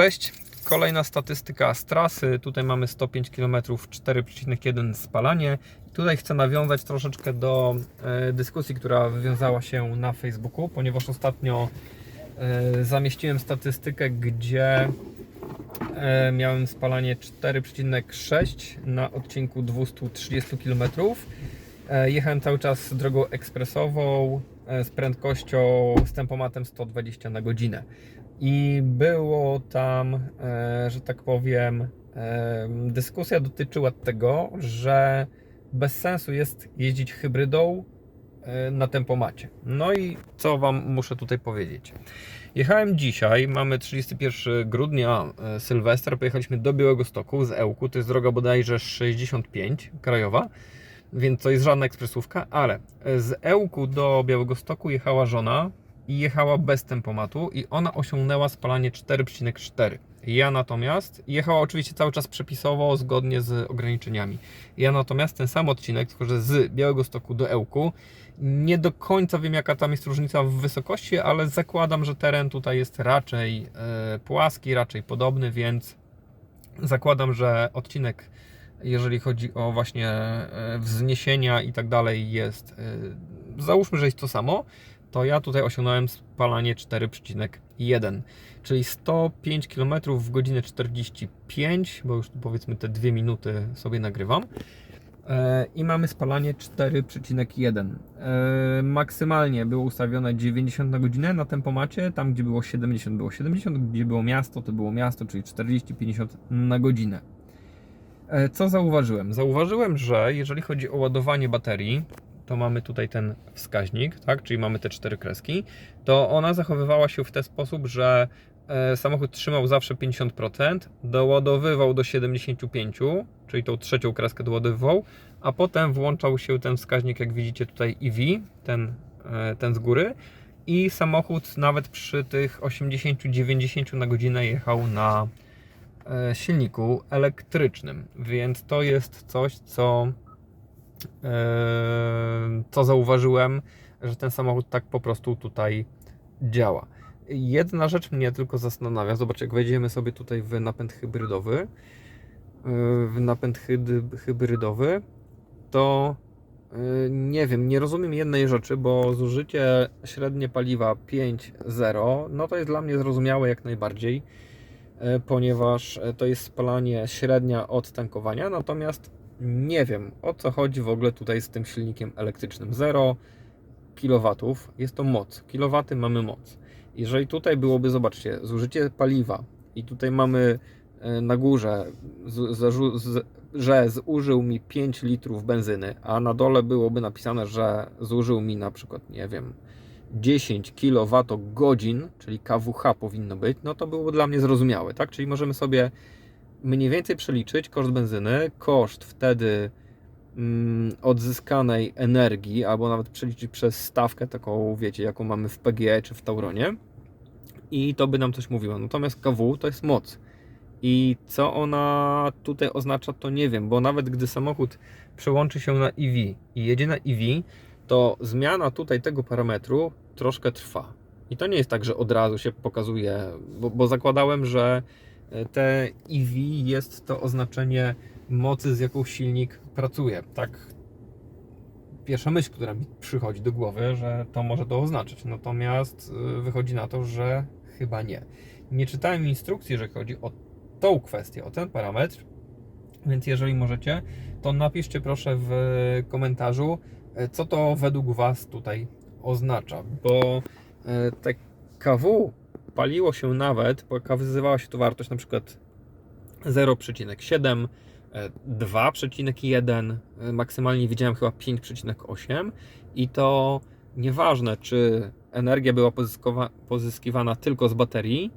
Cześć, kolejna statystyka z trasy. Tutaj mamy 105 km, 4,1 spalanie. Tutaj chcę nawiązać troszeczkę do e, dyskusji, która wywiązała się na Facebooku, ponieważ ostatnio e, zamieściłem statystykę, gdzie e, miałem spalanie 4,6 na odcinku 230 km. Jechałem cały czas drogą ekspresową z prędkością, z tempomatem 120 na godzinę. I było tam, e, że tak powiem, e, dyskusja dotyczyła tego, że bez sensu jest jeździć hybrydą e, na tempomacie. No i co Wam muszę tutaj powiedzieć? Jechałem dzisiaj, mamy 31 grudnia, Sylwester, pojechaliśmy do Białego Stoku z Ełku, to jest droga bodajże 65 krajowa, więc to jest żadna ekspresówka, ale z Ełku do Białego Stoku jechała żona i jechała bez tempomatu i ona osiągnęła spalanie 4,4. Ja natomiast jechała oczywiście cały czas przepisowo, zgodnie z ograniczeniami. Ja natomiast ten sam odcinek, tylko że z Białego Stoku do Ełku, nie do końca wiem jaka tam jest różnica w wysokości, ale zakładam, że teren tutaj jest raczej e, płaski, raczej podobny, więc zakładam, że odcinek, jeżeli chodzi o właśnie e, wzniesienia i tak dalej, jest. e, Załóżmy, że jest to samo, to ja tutaj osiągnąłem spalanie 4,1, czyli 105 km w godzinę 45, bo już powiedzmy te 2 minuty sobie nagrywam. E, I mamy spalanie 4,1. E, Maksymalnie było ustawione 90 na godzinę na tempomacie, tam gdzie było 70 było 70, gdzie było miasto to było miasto, czyli 40-50 na godzinę. E, Co zauważyłem? Zauważyłem, że jeżeli chodzi o ładowanie baterii, to mamy tutaj ten wskaźnik, tak, czyli mamy te cztery kreski, to ona zachowywała się w ten sposób, że e, samochód trzymał zawsze 50%, doładowywał do 75%, czyli tą trzecią kreskę doładowywał, a potem włączał się ten wskaźnik, jak widzicie tutaj EV, ten, e, ten z góry. I samochód nawet przy tych 80-90 na godzinę jechał na e, silniku elektrycznym, więc to jest coś, co Eee, co zauważyłem, że ten samochód tak po prostu tutaj działa. Jedna rzecz mnie tylko zastanawia, zobacz, jak wejdziemy sobie tutaj w napęd hybrydowy, yy, w napęd hybrydowy, to yy, nie wiem, nie rozumiem jednej rzeczy, bo zużycie średnie paliwa 5,0, no to jest dla mnie zrozumiałe jak najbardziej, yy, ponieważ to jest spalanie średnia od tankowania, natomiast nie wiem o co chodzi w ogóle tutaj z tym silnikiem elektrycznym. 0 kW jest to moc. Kilowaty mamy moc. Jeżeli tutaj byłoby, zobaczcie, zużycie paliwa i tutaj mamy e, na górze, z, zarzu- z, że zużył mi 5 litrów benzyny, a na dole byłoby napisane, że zużył mi na przykład, nie wiem, 10 kWh, czyli kWh powinno być, no to byłoby dla mnie zrozumiałe, tak? Czyli możemy sobie mniej więcej przeliczyć koszt benzyny, koszt wtedy mm, odzyskanej energii, albo nawet przeliczyć przez stawkę taką, wiecie, jaką mamy w PGE czy w Tauronie i to by nam coś mówiło. Natomiast KW to jest moc. I co ona tutaj oznacza, to nie wiem, bo nawet gdy samochód przełączy się na EV i jedzie na EV, to zmiana tutaj tego parametru troszkę trwa. I to nie jest tak, że od razu się pokazuje, bo, bo zakładałem, że te EV jest to oznaczenie mocy, z jaką silnik pracuje. Tak pierwsza myśl, która mi przychodzi do głowy, że to może to oznaczyć. Natomiast y, wychodzi na to, że chyba nie. Nie czytałem instrukcji, że chodzi o tą kwestię, o ten parametr, więc jeżeli możecie, to napiszcie proszę w komentarzu, e, co to według Was tutaj oznacza, bo e, te KW paliło się nawet, pokazywała się tu wartość na przykład 0,7, e, 2,1, e, maksymalnie widziałem chyba 5,8 i to nieważne, czy energia była pozyskiwana tylko z baterii,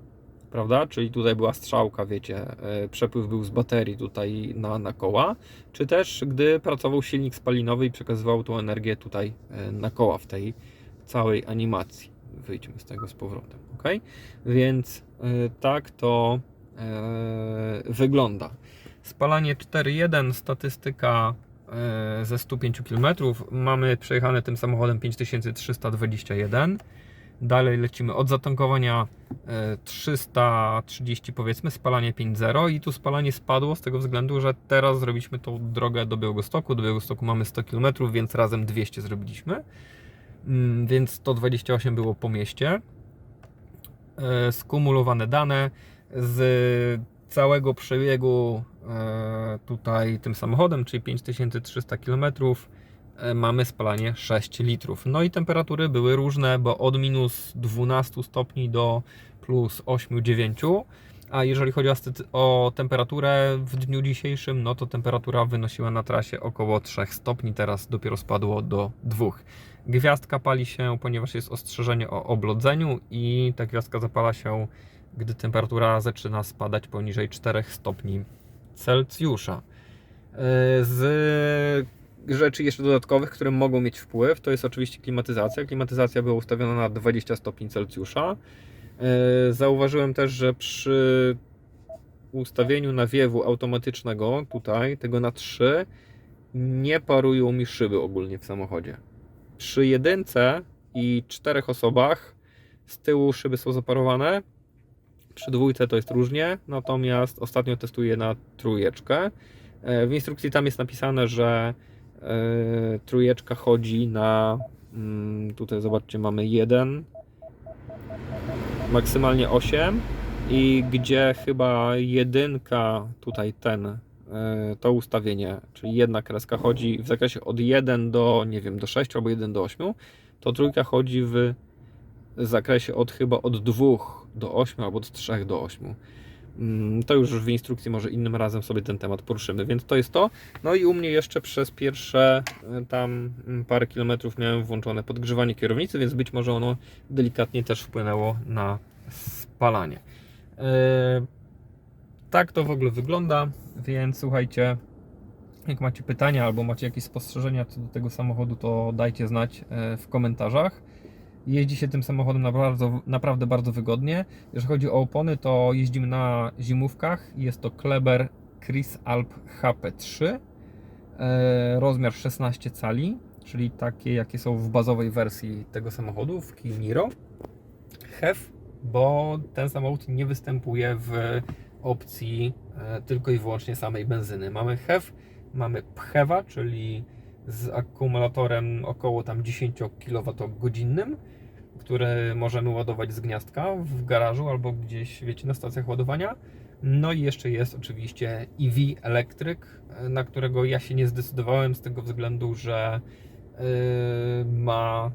prawda? Czyli tutaj była strzałka, wiecie, e, przepływ był z baterii tutaj na, na koła, czy też gdy pracował silnik spalinowy i przekazywał tą energię tutaj e, na koła w tej całej animacji. Wyjdźmy z tego z powrotem, ok? Więc y, tak to y, wygląda. Spalanie 4.1, statystyka y, ze 105 km. Mamy przejechane tym samochodem 5321. Dalej lecimy od zatankowania e, 330 powiedzmy, spalanie 5.0 i tu spalanie spadło z tego względu, że teraz zrobiliśmy tą drogę do Białegostoku. Do Białegostoku mamy 100 km, więc razem 200 zrobiliśmy. Mm, Więc 128 było po mieście. E, Skumulowane dane z całego przebiegu e, tutaj tym samochodem, czyli 5300 km, e, mamy spalanie 6 litrów. No i temperatury były różne, bo od minus 12 stopni do plus 8-9. A jeżeli chodzi o, temperaturę w dniu dzisiejszym, no to temperatura wynosiła na trasie około 3 stopni, teraz dopiero spadło do 2. Gwiazdka pali się, ponieważ jest ostrzeżenie o oblodzeniu i ta gwiazdka zapala się, gdy temperatura zaczyna spadać poniżej 4 stopni Celsjusza. Yy, Z rzeczy jeszcze dodatkowych, które mogą mieć wpływ, to jest oczywiście klimatyzacja. Klimatyzacja była ustawiona na 20 stopni Celsjusza. Yy, Zauważyłem też, że przy ustawieniu nawiewu automatycznego, tutaj, tego na 3, nie parują mi szyby ogólnie w samochodzie. Przy jedynce i czterech osobach z tyłu szyby są zaparowane. Przy dwójce to jest różnie, natomiast ostatnio testuję na trójeczkę. E, W instrukcji tam jest napisane, że e, trójeczka chodzi na. mm, Tutaj zobaczcie, mamy 1, maksymalnie 8 i gdzie chyba jedynka, tutaj ten, e, to ustawienie, czyli jedna kreska chodzi w zakresie od 1 do, nie wiem, do 6 albo 1 do 8, to trójka chodzi w zakresie od chyba od 2 do 8 albo od 3 do 8. Mm, To już w instrukcji może innym razem sobie ten temat poruszymy, więc to jest to. No i u mnie jeszcze przez pierwsze e, tam mm, parę kilometrów miałem włączone podgrzewanie kierownicy, więc być może ono delikatnie też wpłynęło na spalanie. E, Tak to w ogóle wygląda, więc słuchajcie, jak macie pytania albo macie jakieś spostrzeżenia co do tego samochodu, to dajcie znać e, w komentarzach. Jeździ się tym samochodem naprawdę, naprawdę bardzo wygodnie. Jeżeli chodzi o opony, to jeździmy na zimówkach. Jest to Kleber Chris Alp HP3. E, rozmiar 16 cali, czyli takie jakie są w bazowej wersji tego samochodu w Kia Niro. HEV, bo ten samochód nie występuje w opcji e, tylko i wyłącznie samej benzyny. Mamy HEV, mamy PHEVA, czyli z akumulatorem około tam 10 kWh, który możemy ładować z gniazdka w garażu albo gdzieś, wiecie, na stacjach ładowania. No i jeszcze jest oczywiście EV elektryk, na którego ja się nie zdecydowałem z tego względu, że yy, ma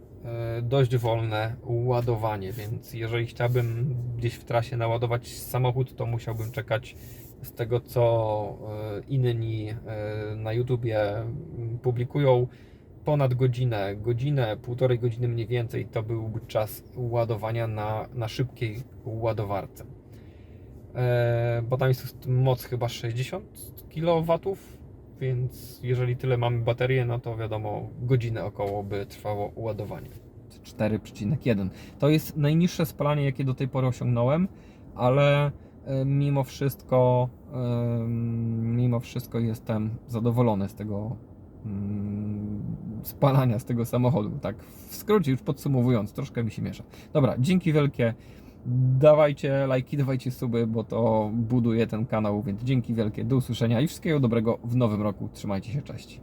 yy, dość wolne ładowanie, więc jeżeli chciałbym gdzieś w trasie naładować samochód, to musiałbym czekać z tego co yy, inni na YouTubie publikują ponad godzinę, godzinę, półtorej godziny mniej więcej to byłby czas ładowania na, na szybkiej ładowarce. E, bo tam jest moc chyba 60 kW, więc jeżeli tyle mamy baterię, no to wiadomo, godzinę około by trwało ładowanie. 4,1. To jest najniższe spalanie, jakie do tej pory osiągnąłem, ale e, mimo wszystko, e, mimo wszystko jestem zadowolony z tego spalania z tego samochodu. Tak, w skrócie, już podsumowując, troszkę mi się miesza. Dobra, dzięki wielkie. Dawajcie lajki, dawajcie suby, bo to buduje ten kanał, więc dzięki wielkie. Do usłyszenia i wszystkiego dobrego w nowym roku. Trzymajcie się, cześć.